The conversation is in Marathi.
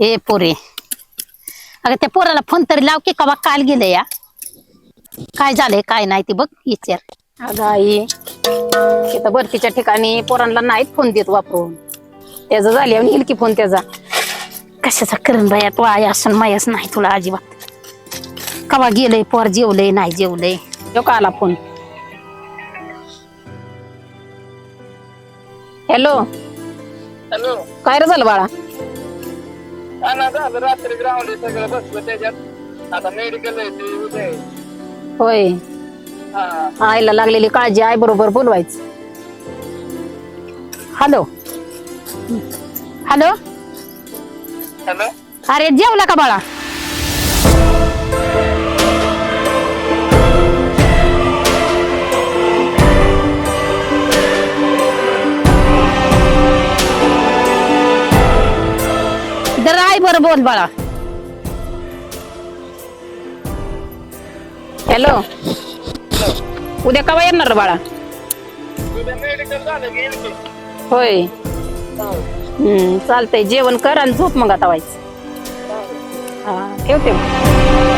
ए पोरे. अगं त्या पोराला फोन तरी लाव की कवा काल गेलं या. काय झालंय काय नाही ते बघ विचार. अगं आई तिथं भरतीच्या ठिकाणी पोरांना नाहीत फोन देत वापरून. त्याचं झाल्यावर येईल की फोन त्याचा. कशाचा करण बाया तू आई असं मायास नाही तुला अजिबात. कवा गेलंय पोर जेवलंय नाही जेवलंय? तो का आला फोन हॅलो हॅलो काय रे झालं बाळा? ना झालं रात्री ग्राउंड सगळं बसलं त्याच्यात. आता मेडिकल आहे ते उद्या आहे. होय. हा. आईला लागलेली काळजी आई बरोबर बोलवायचं. हॅलो हॅलो हॅलो अरे जेवला का बाळा? जरा बरं बोल बाळा. हॅलो उद्या कवा येणार बाळा? होय. हम्म चालतंय. जेवण कर आणि झोप मग आता व्हायचं हा ठेवते मग.